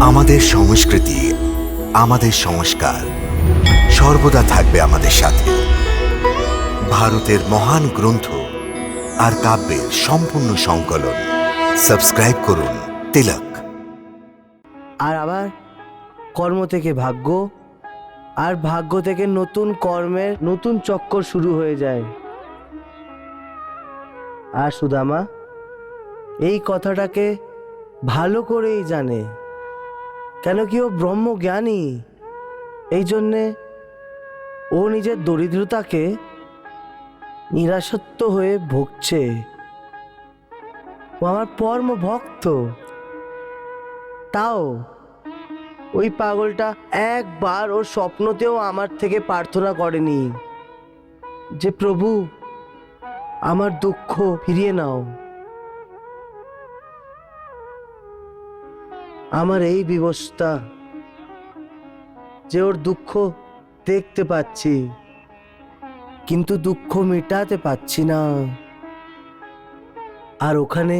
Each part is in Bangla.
আমাদের সংস্কৃতি, আমাদের সংস্কার সর্বদা থাকবে আমাদের সাথে। ভারতের মহান গ্রন্থ আর কাব্যের সম্পূর্ণ সংকলন। সাবস্ক্রাইব করুন তিলক। আর আবার কর্ম থেকে ভাগ্য, আর ভাগ্য থেকে নতুন কর্মের নতুন চক্কর শুরু হয়ে যায়। আর সুদামা, এই কথাটাকে ভালো করেই জানে। কেন কি ও ব্রহ্মজ্ঞানী? এই জন্যে ও নিজের দরিদ্রতাকে নিরাসত্ব হয়ে ভুগছে। ও আমার পরম ভক্ত। তাও ওই পাগলটা একবার ওর স্বপ্নতেও আমার থেকে প্রার্থনা করেনি যে, প্রভু, আমার দুঃখ ফিরিয়ে নাও। আমার এই বিবস্তা যে ওর দুঃখ দেখতে পাচ্ছি, কিন্তু দুঃখ মেটাতে পাচ্ছি না। আর ওখানে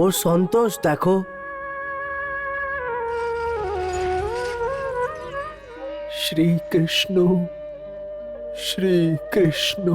ওর সন্তোষ দেখো। শ্রীকৃষ্ণ শ্রীকৃষ্ণ।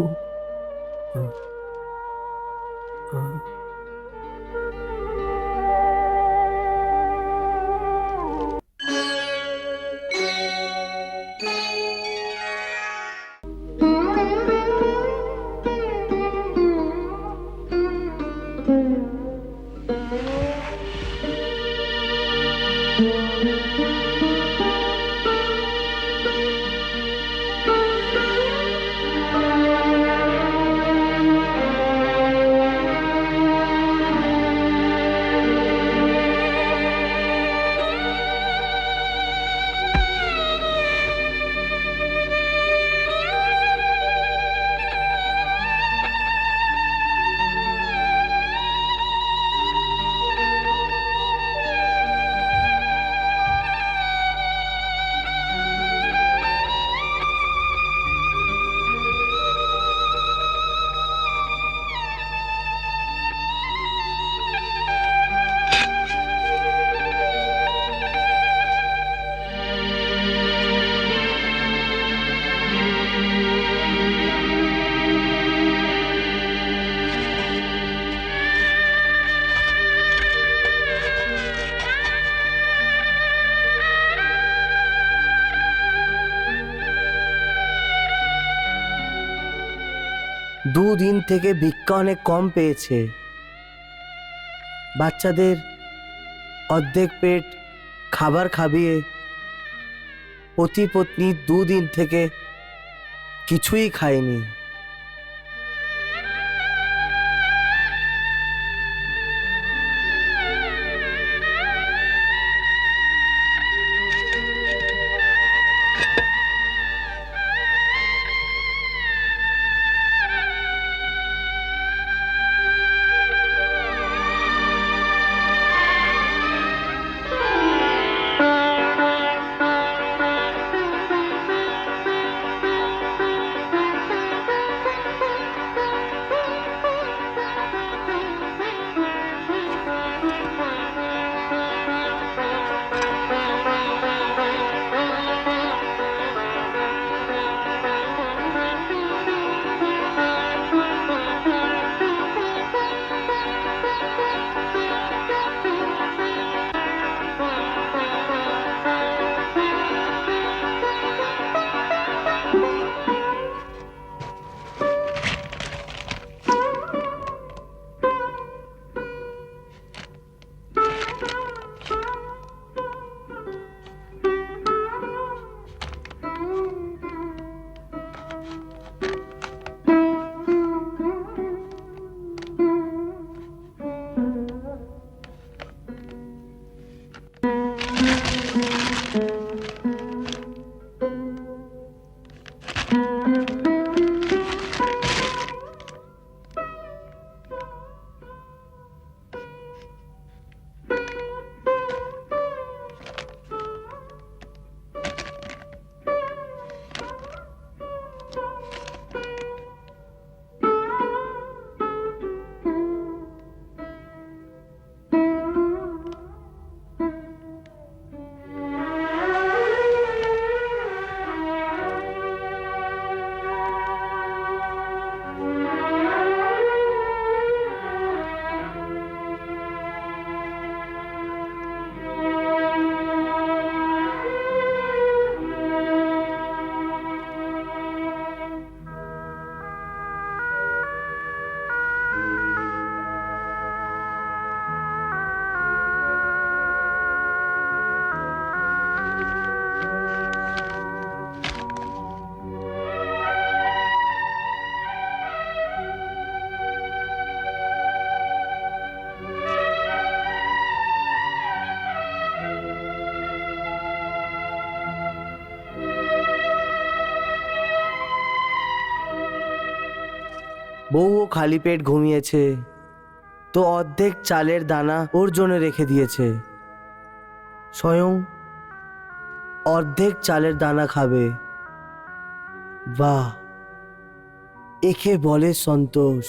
দুদিন থেকে ভিক্ষা অনেক কম পেয়েছে। বাচ্চাদের অর্ধেক পেট খাবার খাবিয়ে পতি পত্নী দুদিন থেকে কিছুই খায়নি। বউও খালি পেট ঘুমিয়েছে। তো অর্ধেক চালের দানা ওর জন্য রেখে দিয়েছে। স্বয়ং অর্ধেক চালের দানা খাবে। বাহ! একে বলে সন্তোষ।